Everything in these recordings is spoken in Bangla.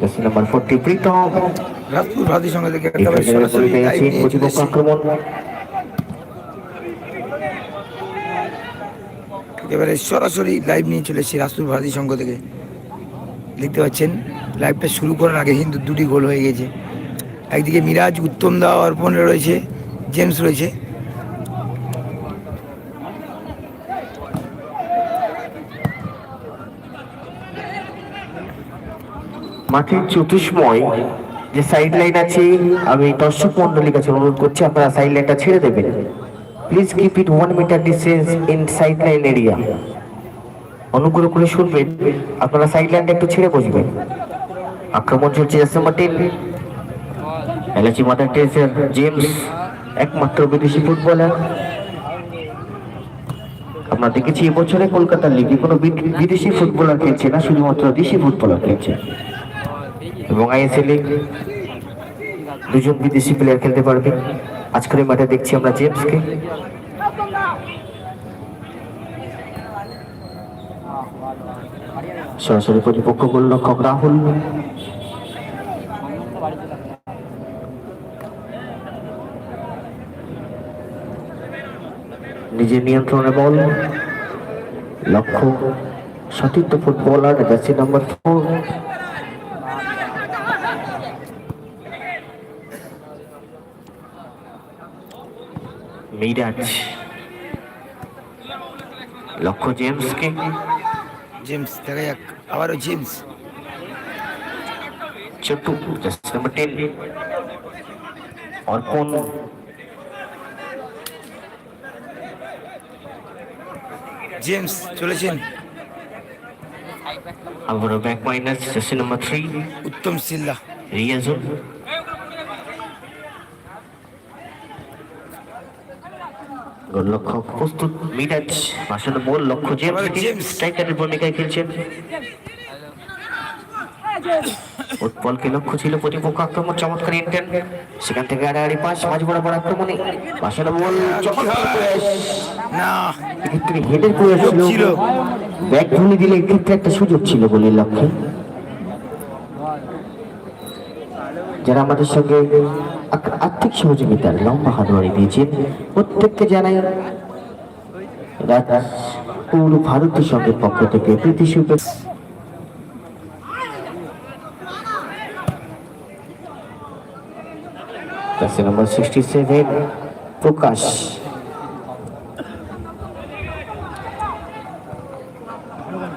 Jersey number forty Pritam Rajpur ভারতীয় সঙ্গে থেকে একেবারে সরাসরি লাইভ নিয়ে চলে প্রতিপক্ষ আক্রমণ একেবারে সরাসরি লাইভ নিয়ে চলে এসেছি রাজপুর ভারতীয় সংঘ থেকে। দেখতে পাচ্ছেন লাইভটা শুরু করার আগে কিন্তু দুটি গোল হয়ে গেছে। একদিকে মিরাজ উত্তম দা অর্পণ রয়েছে জেমস রয়েছে। মাঠের চতুষ্ময় যে সাইড লাইন আছে, আমি দর্শক মন্ডলীর কাছে অনুরোধ করছি, আপনারা সাইড লাইনটা ছেড়ে দেবেন। Please keep it one metre distance in side line area অনুগ্রহ করে শুনবেন, আপনারা সাইড লাইনটা একটু ছেড়ে বসবেন। আক্রমণ চলছে এসএম টিম এলএচি মাদার টেরেসার জেমস একমাত্র বিদেশি ফুটবলার। আমরা দেখেছি এবছরে কলকাতার লিগে কোনো বিদ- বিদেশি ফুটবলার খেলছে না, শুধুমাত্র দেশি ফুটবলার খেলছে। এবং আইএসএল দুজন বিদেশি প্লেয়ার খেলতে পারবে। আজকের মাঠে দেখছি আমরা জেমসকে। সরাসরি প্রতিপক্ষ গোলরক্ষক রাহুল। নিজের নিয়ন্ত্রণে বল। লক্ষ্য সতীর্থ footballer, jersey number four Miraj লক্ষ্য জেমসকে। জেমস দেখা যাক। আবারও James. Jersey number ten. Arpan. James চলেছেন। আবারও back minus jersey number three Uttam Silla. Riazul. গোলরক্ষক প্রস্তুত মিরাজ আসলে বল লক্ষ্য জেমস জেমস। স্ট্রাইকারের ভূমিকায় খেলছেন উৎপলকে লক্ষ্য ছিল প্রতিপক্ষ আক্রমণ চমৎকার ইন্টেন। সেখান থেকে আড়াআড়ি পাস মাঝ বরাবর আক্রমণে আসলে বল হেডের প্রয়াস ছিল। ব্যাক ভুলে দিলে এক্ষেত্রে একটা সুযোগ ছিল বলে লক্ষ্যে। যারা আমাদের সঙ্গে আর্থিক সহযোগিতার লম্বা হাত বাড়িয়ে দিয়েছেন প্রত্যেককে জানাই রাজপুর ভারতীয় সংঘের পক্ষ থেকে প্রীতি শুভেচ্ছা। নম্বর সিক্সটি সেভেন প্রকাশ।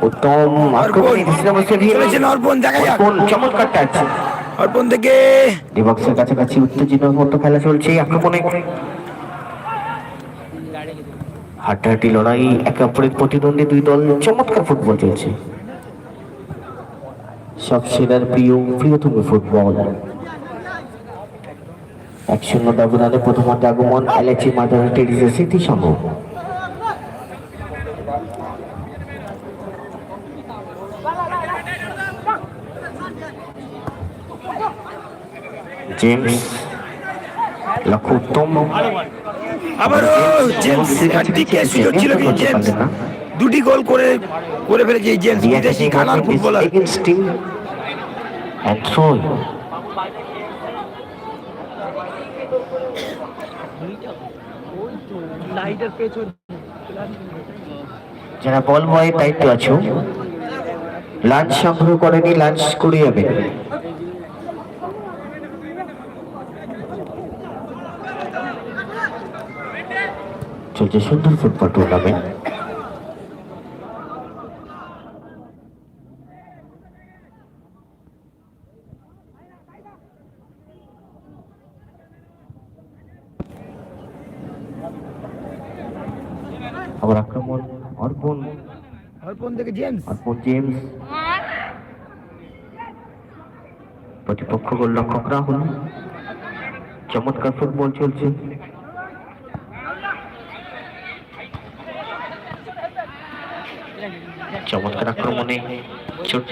উত্তম আক্রমণে নম্বর সেভেন চমৎকার টাচ অর্পণ থেকে। ডিবক্সের কাছাকাছি উত্তেজনার মতো খেলা চলছে, আক্রমণে হাড্ডাহাড্ডি লড়াই একে অপরের প্রতিদ্বন্দ্বী দুই দল চমৎকার ফুটবল চলছে সব সেরার প্রিয়, প্রিয়তম ফুটবল। এক শূন্য ব্যবধানে প্রথমার্ধে আগমন এলএচি মাদার টেরিসের স্মৃতি সংঘ জেমস লক্ষ্য উত্তম আবারও জেমস একদিকে সুযোগ ছিল কি জেমস দুটি গোল করে করে ফেলেছে জেমস বিদেশি খানার ফুটবলার throw যারা বল বয়ের দায়িত্ব আছো লাঞ্চ সংগ্রহ করেনি লাঞ্চ করে যাবে চলছে সুন্দর ফুটবল টুর্নামেন্ট আবার আক্রমণ অর্পণ। অর্পণ থেকে জেমস অর্পণ জেমস প্রতিপক্ষ গোলরক্ষক রাহুল চমৎকার ফুটবল চলছে। চমৎকার আক্রমণে ছোট্ট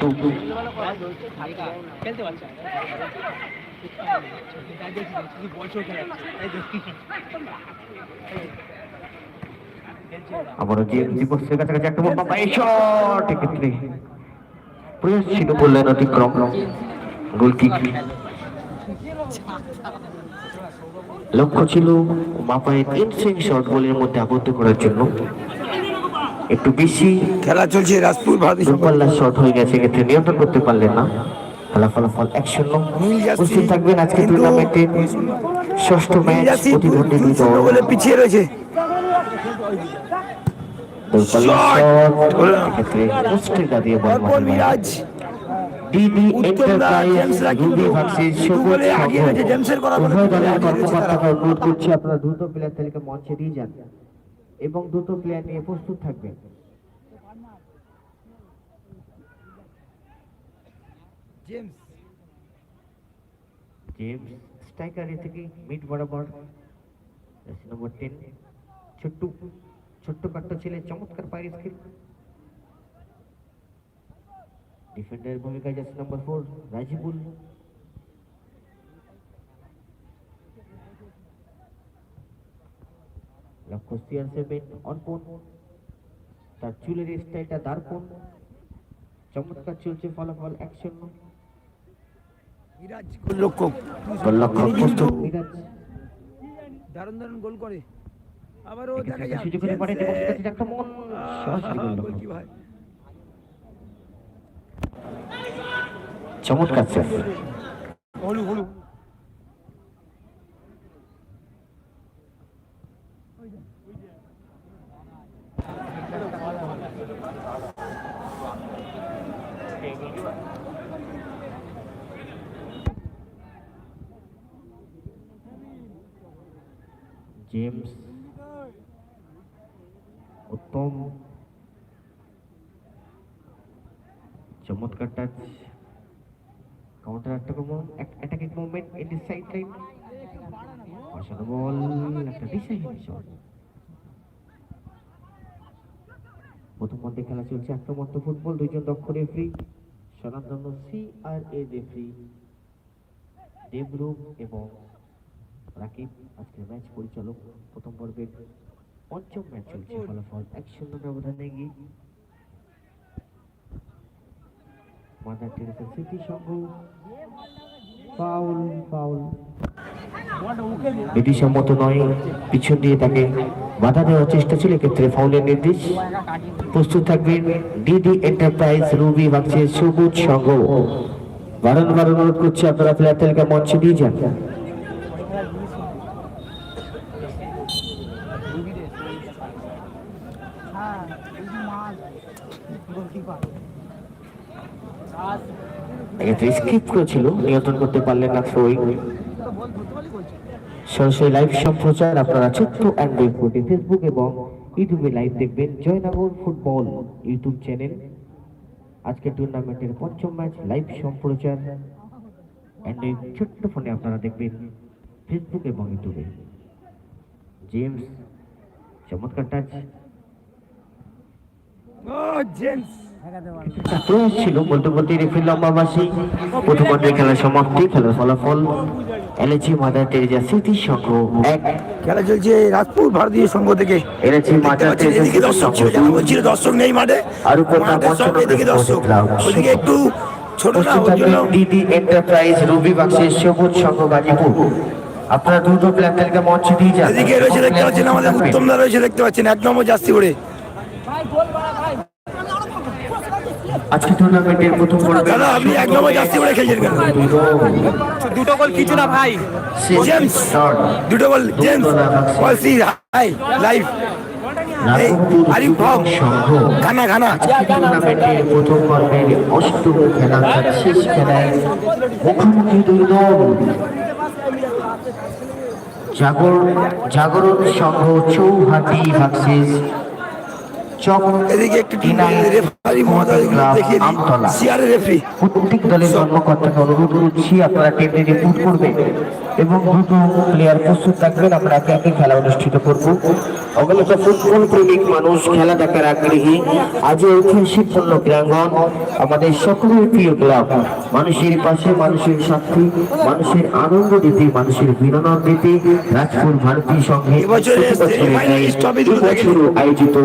আবারও কাছাকাছি একটা শট এক্ষেত্রে ছিল বললেন অতিক্রম। গোল কিক লক্ষ্য ছিল মাপায়ের ইনসুইং শট গোলের মধ্যে আবদ্ধ করার জন্য। একটু বেশি। খেলা চলছে রাজপুর ভারতী সংঘ দূরপাল্লার শট হয়ে গেছে এক্ষেত্রে নিয়ন্ত্রণ করতে পারলেন না। খেলা ফলাফল এক শূন্য উপস্থিত থাকবেন আজকে টুর্নামেন্টের ষষ্ঠ ম্যাচ প্রতিদ্বন্দ্বী দুই দল বলে পিছিয়ে রয়েছে। ডিডি এন্টারপ্রাইজ রুবি ভার্সেস সবুজ উভয় দলের কর্মকর্তাকে অনুরোধ করছি আপনারা দ্রুত প্লেয়ার তালিকা মঞ্চে দিয়ে যান। এবং দ্রুত প্লেয়ার নিয়ে প্রস্তুত থাকবেন। জেমস। জেমস স্ট্রাইকার থেকে মিড বরাবর। জার্সি নম্বর টেন ছোট্ট ছোট্ট কাট্ট ছেলে চমৎকার পায়ের স্কিল। ডিফেন্ডারের ভূমিকায় jersey number four Rajibul. CR seven Arpan তার চুলের স্টাইলটা দারপণ চমৎকার চলছে ফলাফল এক শূন্য দারুণ দারুণ গোল করে আবারও দেখা থেকে একটা মন চমৎকার হলু। জেমস উত্তম চমৎকার touch counter attack movement in this side line বসানো বল একটা ডিসাইড শট প্রথম মধ্যে খেলা চলছে আক্রমণ ফুটবল, দুইজন দক্ষ রেফারি স্বনামধন্য C R A referee Debrup এবং রাকিব আজকের ম্যাচ পরিচালক প্রথম পর্বের পঞ্চম ম্যাচ চলছে। ফলাফল এক শূন্য ব্যবধানে এগিয়ে মাদার টেরেসা সংঘ। ফাউল ফাউল এটি সম্মত নয় পিছন দিয়ে তাকে বাধা দেওয়ার চেষ্টা ছিল এক্ষেত্রে ফাউলের নির্দেশ। প্রস্তুত থাকবেন ডিডি এন্টারপ্রাইজ রুবি ভাগছে সবুজ সংঘ। বারণ অনুরোধ করছি আপনারা প্লেয়ার তালিকা মঞ্চে দিয়ে যান। এক্ষেত্রে স্কিপ করেছিল, নিয়ন্ত্রণ করতে পারলেন না থ্রোয়িং সরাসরি লাইভ সম্প্রচার আপনারা ছোট্ট অ্যান্ড্রয়েড ফোনে ফেসবুক এবং ইউটিউবে লাইভ দেখবেন। জয়নগর ফুটবল ইউটিউব চ্যানেল আজকের টুর্নামেন্টের পঞ্চম ম্যাচ লাইভ সম্প্রচার অ্যান্ড্রয়েড ছোট্ট ফোনে আপনারা দেখবেন। ফেসবুক এবং ইউটিউবে জেমস চমৎকার টাচ ছিল বলতে বলতে রেফারি লম্বাবাসী। প্রথম খেলার সমাপ্তি খেলার ফলাফল এলএচি মাদার টেরেজা সংঘ এক। খেলা চলছে রাজপুর ভারতীয় সংঘ থেকে। এলএচি মাদার টেরেজা দর্শক ছিল বলছিল দর্শক নেই মাঠে। আর উপর এদিকে দর্শক। একটু ছোট ডিডি এন্টারপ্রাইজ রবি বাক্সের সবুজ সংঘ গাজীপুর। আপনারা দ্রুত তালিকা মঞ্চে দিয়ে যান। এদিকে রয়েছে দেখতে পাচ্ছেন আমাদের উত্তমদা রয়েছে দেখতে পাচ্ছেন এক নম্বর জাস্তি করে আজকে টুর্নামেন্টের প্রথম পর্বে দাদা আপনি এক নম্বর জাস্তি করে খেলছেন কেন? দুটো গোল কিছু না ভাই। জেমস দুটো ball James ball C high live টুর্নামেন্টের প্রথম পর্বের অষ্টম খেলা শেষ খেলায় মুখোমুখি দুই দল জাগর জাগরণ সংঘ চৌহাটি ভার্সেস চক এদিকে একটু দিনাই রেফারি মহোদয় ক্লাব দেখিয়ে আমতলা। প্রত্যেক দলের কর্মকর্তাকে অনুরোধ করছি আপনারা টেন্ডে রিপোর্ট করবেন এবং দুটো প্লেয়ার প্রস্তুত থাকবেন। আমরা একে একে খেলা অনুষ্ঠিত করব। অগণিত ফুটবল প্রেমিক মানুষ খেলা দেখার আগ্রহী আজ এই ঐতিহাসিকপূর্ণ ক্রীড়াঙ্গন আমাদের সকলের প্রিয় ক্লাব। মানুষের পাশে মানুষের সাথী মানুষের আনন্দ দিতে মানুষের বিনোদন দিতে রাজপুর দেখে এবছর আয়োজিত।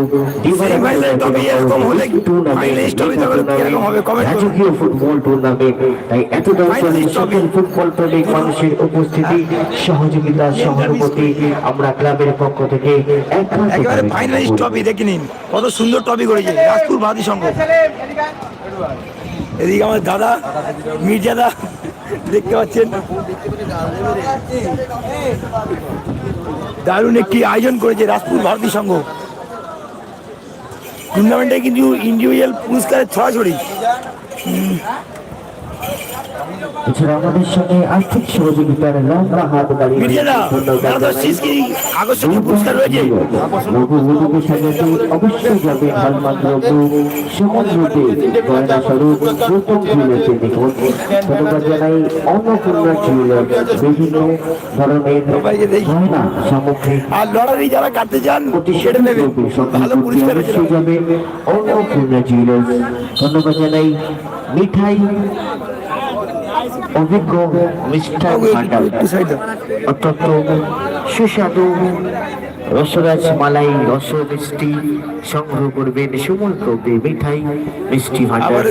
রাজকীয় ফুটবল টুর্নামেন্ট। তাই এত দর্শনে সকল ফুটবল প্রেমিক মানুষের উপস্থিতি সহযোগিতা সহানুভূতি আমরা ক্লাবের পক্ষ থেকে একেবারে ফাইনালিস্ট ট্রফি দেখে নিন। কত সুন্দর ট্রফি করেছে। রাজপুর ভারতী সংঘ এদিকে আমার দাদা মির্জাদা দেখতে পাচ্ছেন। দারুণ একটি আয়োজন করেছে রাজপুর ভারতী সংঘ টুর্নামেন্টে কিন্তু ইন্ডিভিজুয়াল পুরস্কারের ছড়াছড়ি। এছাড়া আমাদের সঙ্গে আর্থিক সহযোগিতার লম্বা হাত বাড়িয়ে অবশ্যই যাবে দ্রব্য সমাজ রূপে। গয়না স্বরূপ প্রথম জুয়েলার্সের নিকট ধন্যবাদ জানাই অন্নপূর্ণা জুয়েলার্স বিভিন্ন ধরনের গয়না সামগ্রী। আর লটারি যারা কাটতে চান অবশ্যই যাবে অন্নপূর্ণা জুয়েলার্স ধন্যবাদ জানাই মিঠাই অভিজ্ঞ ভান্ডার দাও। অত্যন্ত সুস্বাদু রসরাজ মালাই রস মিষ্টি সংগ্রহ করবেন সুমন প্রবে মিঠাই মিষ্টি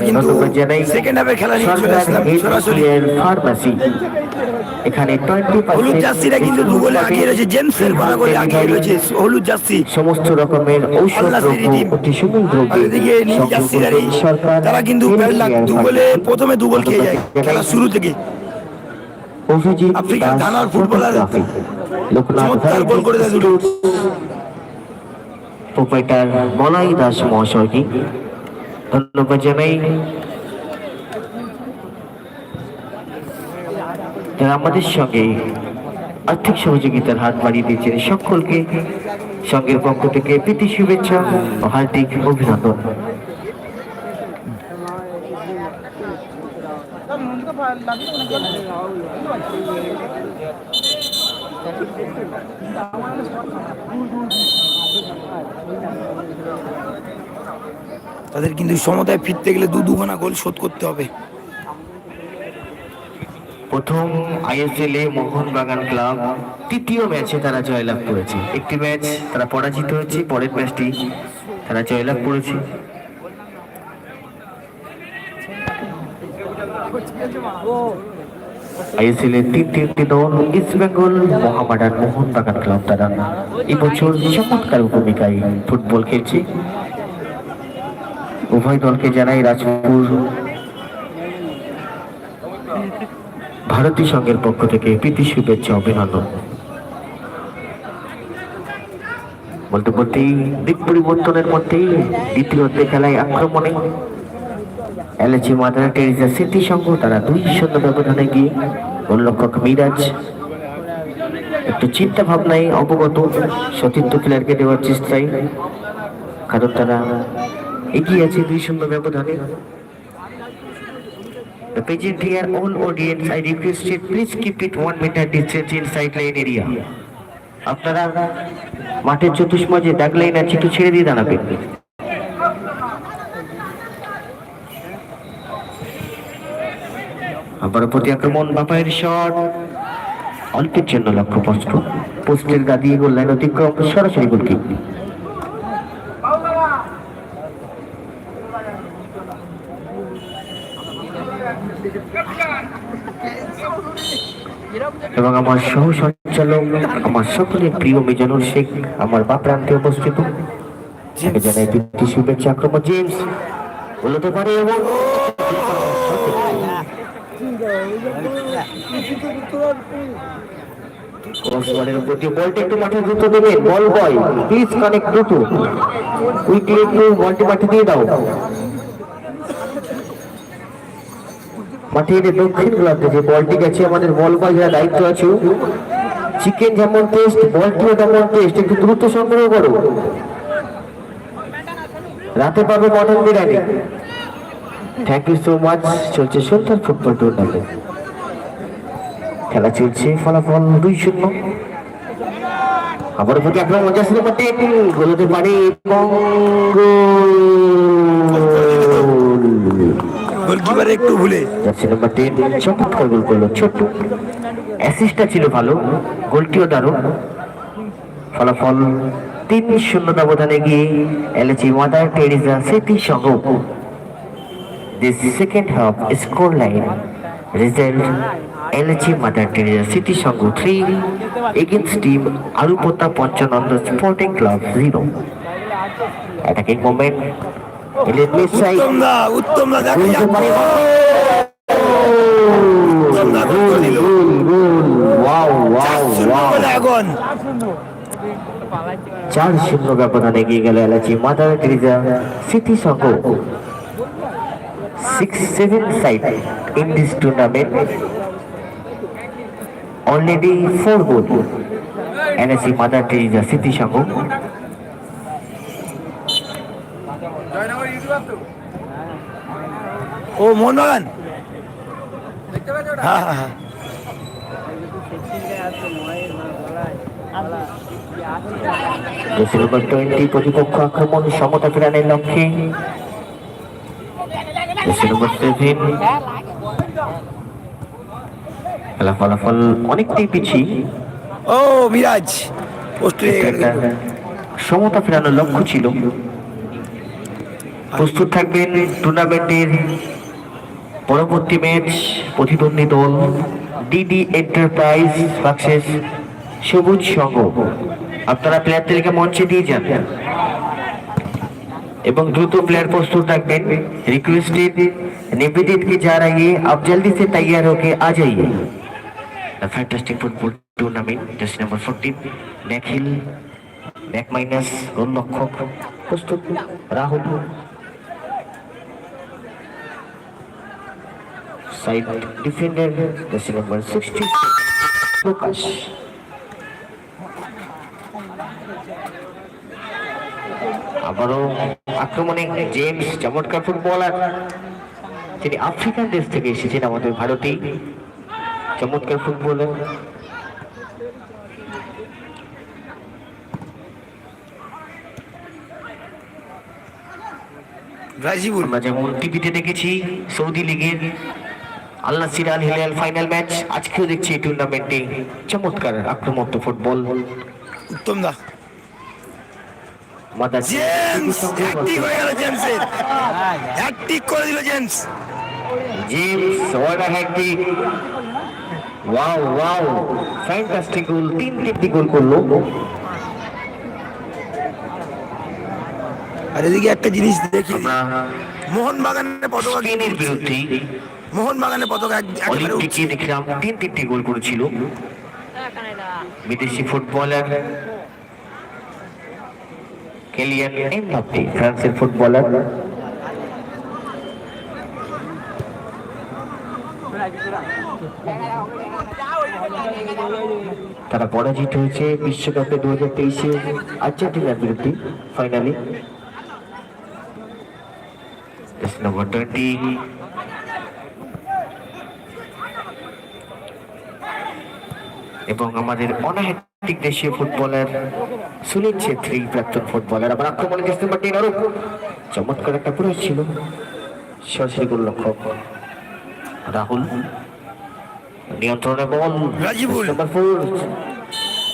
ধন্যবাদ জানাই সরকার। ফার্মাসি। এখানে টোয়েন্টি কিন্তু রয়েছে জেমসের হলুদ জার্সি। সমস্ত রকমের ঔষধ দ্রব্য অতি সুমূল দ্রব্য সরকার তারা কিন্তু দুগোলে প্রথমে দুগোল খেয়ে যায় খেলা শুরু থেকে। অভিজিৎ আফ্রিকার ফুটবলার চমৎকার গোল করে দেয় দুটো। প্রোপাইটার মলাই দাস মহাশয়কে। ধন্যবাদ জানাই। যারা আমাদের সঙ্গে আর্থিক সহযোগিতার হাত বাড়িয়ে দিয়েছেন সকলকে সঙ্গের পক্ষ থেকে প্রীতি শুভেচ্ছা ও হার্দিক অভিনন্দন। তাদের কিন্তু সমতায় ফিরতে গেলে দু দুখানা গোল শোধ করতে হবে। প্রথম আইএসএল এ মোহনবাগান ক্লাব তৃতীয় ম্যাচে তারা জয়লাভ করেছে। একটি ম্যাচ তারা পরাজিত হয়েছে পরের ম্যাচটি তারা জয়লাভ করেছে। আইএসএল এর তিন তিনটি দল ইস্ট বেঙ্গল মোহামেডান মোহনবাগান ক্লাব তারা এবছর চমৎকার ভূমিকায় ফুটবল খেলছে। উভয় দলকে জানাই রাজপুর। ভারতী সংঘের পক্ষ থেকে প্রীতি শুভেচ্ছা, অভিনন্দন। বলতে বলতেই দিক পরিবর্তনের মধ্যেই দ্বিতীয় খেলায় আক্রমণে এলএচি মাদার টেরিজা স্মৃতি সংঘ তারা দুই শূন্য ব্যবধানে গিয়ে গোলরক্ষক মিরাজ একটু চিন্তা ভাবনায় অবগত। সতীর্থ খেলারকে দেওয়ার চেষ্টায় কারণ তারা এগিয়ে আছে দুই শূন্য ব্যবধানে। The pageant here, all audience, I requested please keep it one meter distance in sideline area. আপনারা মাঠের চতুষ্মজে দাগ লাইন আছে একটু ছেড়ে দিয়ে দাঁড়াবেন। আবার প্রতি আক্রমণ বাপায়ের শট। অল্পের জন্য লক্ষ্য পোস্ট পোস্টের গা দিয়ে গোল লাইন অতিক্রম, সরাসরি গোলকিপ এবং আমার সহ সঞ্চালক আমার সকলের প্রিয় মিজানুর শেখ, আমার বা প্রান্তে উপস্থিত শুভেচ্ছা আক্রমণ, জেমস। বলতে পারে এবং ক্রসবারের উপর দিয়ে বলটা একটু মাঠে দ্রুত দেবেন বল বয় প্লিজ কানেক্ট দ্রুত কুইকলি একটু বলটি মাঠে দিয়ে দাও। মাঠের দক্ষিণ গোলার্ধে যে বলটি গেছে আমাদের বল বয় যারা দায়িত্ব আছে। চিকেন যেমন টেস্ট বলটিও তেমন টেস্ট একটু দ্রুত সংগ্রহ করো। রাতে পাবে mutton biryani. Thank you so much চলছে সুলতান ফুটবল টুর্নামেন্ট খেলা চলছে ফলাফল দুই শূন্য। আবার প্রতি আক্রমণ মজা শুরু করতে গোল হতে পারে গোলকিপার একটু ভুলে। জার্সি নাম্বার টেন চমৎকার গোল করল ছোট্ট। অ্যাসিস্টটা ছিল ভালো গোলটিও দারুণ। ফলাফল তিন শূন্য ব্যবধানে গিয়ে এলএচি মাদার টেরিজা সহ half score line result LH Mother Teresa City Sango 3 against team Arupota Panchananda Sporting Club 0. Attacking moment. Elite mid side. Uttam দা চার শূন্য ব্যবধানে এগিয়ে গেল এলাচি মাদার টেরিজা স্মৃতি সংঘ six seven side in this tournament already four goal NAC Mother Teresa স্মৃতি সংঘ ও মোহনবাগান হ্যাঁ হ্যাঁ টোয়েন্টি প্রতিপক্ষ আক্রমণ সমতা ফেরানোর লক্ষ্যে। জেসি নম্বর সেভেন খেলা ফলাফল অনেকটাই পিছিয়ে ও মিরাজ পোস্ট হয়ে গেল একটা সমতা ফেরানোর লক্ষ্য ছিল প্রস্তুত থাকবেন টুর্নামেন্টের পরবর্তী ম্যাচ প্রতিদ্বন্দ্বী দল ডিডি এন্টারপ্রাইজ সাকসেস সবুজ সংঘ আপনারা প্লেয়ার তালিকা মঞ্চে দিয়ে যান এবং দ্রুত প্লেয়ার প্রস্তুত থাকবেন रिक्वेस्टेड निवेदित की जा रही है आप जल्दी से तैयार होके आ जाइए The fantastic football tournament, just number 14, Nikhil, back minus, goal লক্ষক প্রস্তুত Rahul side defender jersey number 60 Prakash আবারও আক্রমণে জেমস চমৎকার ফুটবলার তিনি আফ্রিকান দেশ থেকে এসেছেন আমাদের ভারতে। চমৎকার ফুটবলার রাজিবুল। আমরা যেমন টিভিতে দেখেছি সৌদি লিগের আল্লাহ সিরাল হিলাল ফাইনাল ম্যাচ আজকেও দেখছি এই টুর্নামেন্টে চমৎকার আক্রমণাত্মক football. Uttam da. James hattrick হয়ে গেল জেমসের। হ্যাট্রিক করে দিল James. James a hattrick wow wow fantastic goal তিন তিনটি গোল করল। আর এদিকে একটা জিনিস দেখি। আমরা মোহন বাগানের পতাকা স্পেনের বিরুদ্ধে মোহন বাগানের পতাকা এক- একেবারে অলিম্পিকে দেখলাম তিন তিনটি গোল করেছিল। বিদেশি ফুটবলার কেলিয়ান এমবাপ্পে ফ্রান্সের ফুটবলার। তারা পরাজিত হয়েছে বিশ্বকাপে দু হাজার তেইশে। আর্জেন্টিনার বিরুদ্ধে ফাইনালে নম্বর টোয়েন্টি এবং আমাদের অনাহেটিক দেশীয় ফুটবলার সুনীল ছেত্রী, প্রাক্তন ফুটবলার। আবার আক্রমণে চমৎকার একটা প্রয়াস ছিল। সরাসরি গোলরক্ষক রাহুল। নিয়ন্ত্রণে ball Rajibul. Number four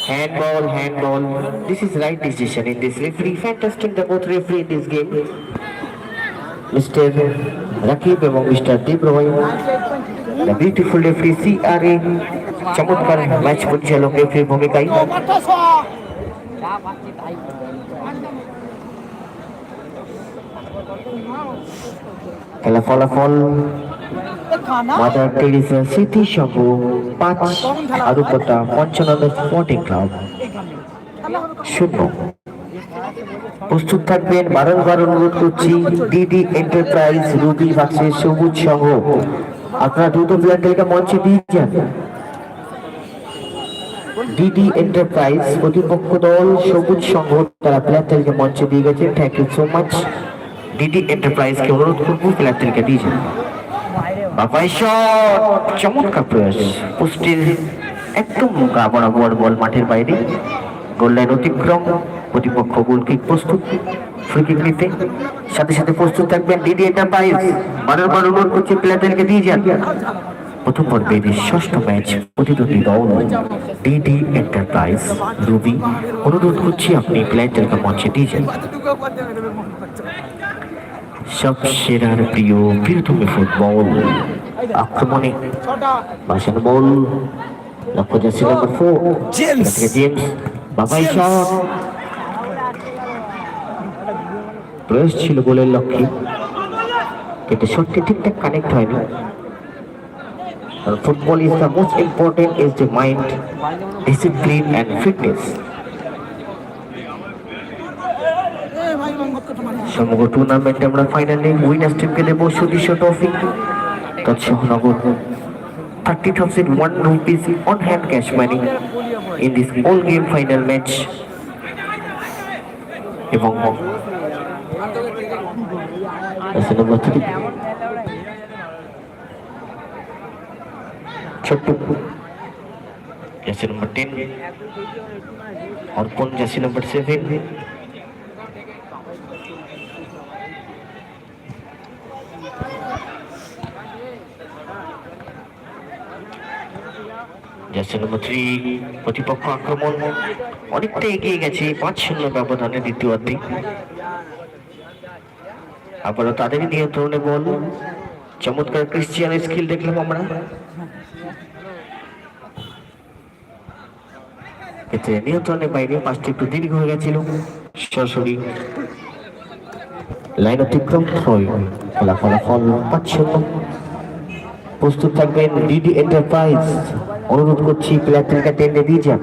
hand ball hand ball this is right decision in this referee fantastic the both referee in this game mister Rakib এবং mister Deb Roy the beautiful referee see are a চমৎকার ম্যাচ পরিচালক রেফারির ভূমিকায় খেলা ফলাফল মাদার টেরিসা স্মৃতি সহ পাঁচ আরুপতা পঞ্চানন্দ স্পোর্টিং ক্লাব। শূন্য প্রস্তুত থাকবেন বারংবার অনুরোধ করছি ডিডি এন্টারপ্রাইজ রুবি বাক্সের সবুজ সংঘ আপনারা দ্রুত প্লেয়ার তালিকা মঞ্চে দিয়ে যান। ডিডি এন্টারপ্রাইজ প্রতিপক্ষ দল সবুজ সংঘ তারা প্লেয়ার তালিকা মঞ্চে দিয়ে গেছে thank you so much DD এন্টারপ্রাইজকে অনুরোধ করব প্লেয়ার তালিকা দিয়ে যান। বাবাই শট চমৎকার প্রয়াস। পোস্টের একদম গা বরাবর বল মাঠের বাইরে। গোল অতিক্রম, প্রতিপক্ষ গোলকিক প্রস্তুত ফ্রি কিক নিতে। সাথে সাথে প্রস্তুত থাকবেন ডিডি এন্টারপ্রাইজ বারবার বার অনুরোধ করছি প্লেয়ারদেরকে দিয়ে যান। প্রথম পর্বের ষষ্ঠ ম্যাচ প্রতিদ্বন্দ্বী দল ডিডি এন্টারপ্রাইজ রুবি, অনুরোধ করছি আপনি প্লেয়ারদেরকে মঞ্চে দিয়ে যান। সব সেরার প্রিয় প্রিয়তম ফুটবল আক্রমণে বাসন বল লক্ষ্য যাচ্ছে number four James. James Babai shot প্রয়াস ছিল গোলের লক্ষ্যে। কিন্তু শটটি ঠিকঠাক কানেক্ট হয়নি। Football is the most important is the mind discipline and fitness সমগ্র টুর্নামেন্টে আমরা ফাইনালে উইনার্স টিমকে দেবো সুদৃশ্য ট্রফি তৎসহ নগদ thirty thousand one rupees on hand cash money in this all game final match এবং ছোট্ট jersey number ten Arpan jersey number seven three প্রতিপক্ষ আক্রমণ অনেকটা এগিয়ে গেছে। পাঁচ শূন্য ব্যবধানে দ্বিতীয়ার্ধে আবারও তাদেরই নিয়ন্ত্রণে বল। চমৎকার ক্রিশ্চিয়ান স্কিল দেখলাম আমরা। এতে নিয়ন্ত্রণের বাইরে পাঁচটি একটু দীর্ঘ হয়ে গেছিল। সরাসরি লাইন অতিক্রম ফলাফল পাঁচ শূন্য। প্রস্তুত থাকবেন ডিডি এন্টারপ্রাইজ। অনুরোধ করছি প্লেয়ারদেরকে টেন্ডে দিয়ে যান।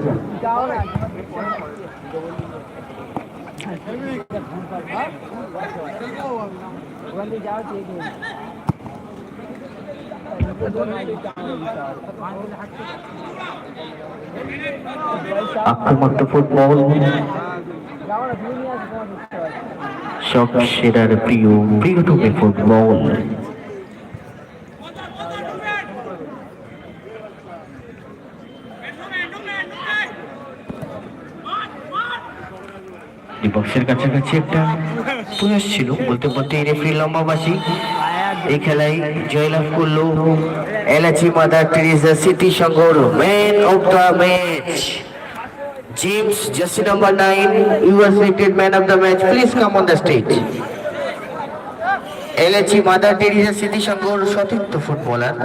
আক্রমণ ফুটবল। সব সেরার প্রিয় প্রিয়তম ফুটবল। বক্সের কাছাকাছি একটা প্রয়াস ছিল। বলতে বলতে রেফারি লম্বাবাসী এই খেলায় জয়লাভ করল Elachi Mother Teresa city সংঘর man of the match James, jersey number nine, you are selected man of the match. Please come on the stage. LHE Mother Teresa City Shangor সতীর্থ footballer.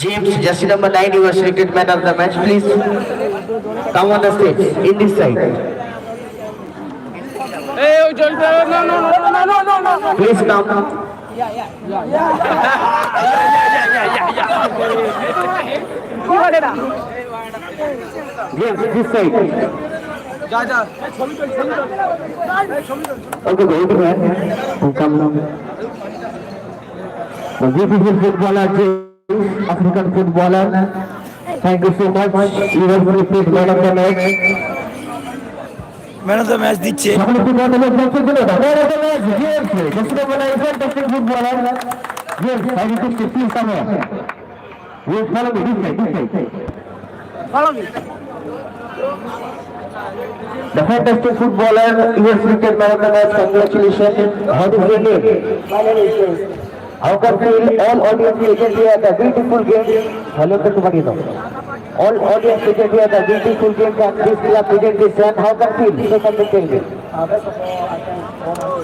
James jersey number nine you are selected man of the match please come on the stage in this side এই ওই জল না না না না না না না প্লিজ কাম কি বলে না জেমস দিস সাইড যা যা Okay, very good man. Come now. The beautiful footballer, James, African footballer. Thank you so much. You have received man of the match. Man of the match দিচ্ছে the. A fantastic footballer. Come you have man of the match. Congratulations. What is your name? My name is James. How can feel all audience here at the beautiful game? Hello, Mr. Magino. All audience present here at the beautiful game can this club present this and how can feel? So something tell me. Uh, first of all, I thank all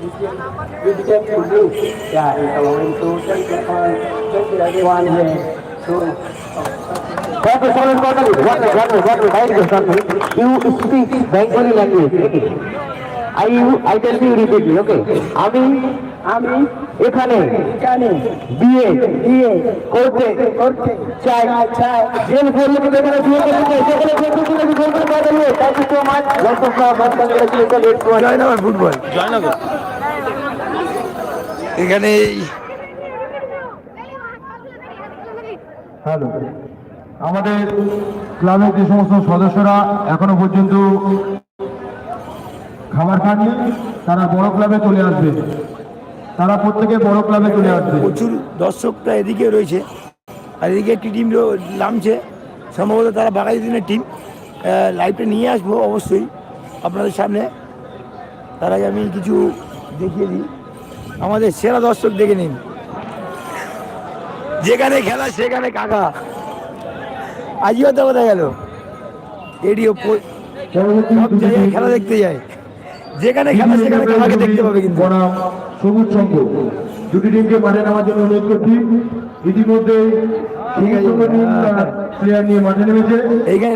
this game, this game to you. Yeah, it's allowing to thank you for thank you everyone here. So, Thank you so much, Bengali. One minute, one minute, one minute. I just one minute. You speak Bengali language. Okay. I you I tell you repeatedly. Okay. আমি আমি এখানে এখানে বিয়ে বিয়ে করতে করতে চাই চাই জেল ফেললে যেখানে বিয়ে করতে সেখানে কিন্তু তুমি গোল করে পাঠালে thank you so much lot of love congratulation let's go Joynagar football Joynagar এখানে হ্যালো। আমাদের ক্লাবের যে সমস্ত সদস্যরা এখনও পর্যন্ত খাবার খাননি তারা বড় ক্লাবে চলে আসবে। তারা প্রত্যেকে বড় ক্লাবে চলে আসবে। প্রচুর দর্শকরা এদিকে রয়েছে আর এদিকে একটি টিম নামছে। সম্ভবত তারা বাঘাই দিনের টিম লাইভটা নিয়ে আসব অবশ্যই আপনাদের সামনে। তার আগে আমি কিছু দেখিয়ে দিই। আমাদের সেরা দর্শক দেখে নিন। যেখানে খেলা সেখানে কাকা। আজও তো কোথায় গেল? এডিও সব জায়গায় খেলা দেখতে যায়। যেখানে খেলা সেখানে কাকাকে দেখতে পাবে কিন্তু। সবুজ সংঘ। দুটি টিমকে মাঠে নামার জন্য অনুরোধ করছি। ইতিমধ্যে। প্লেয়ার নিয়ে মাঠে নেমেছে। এইখানে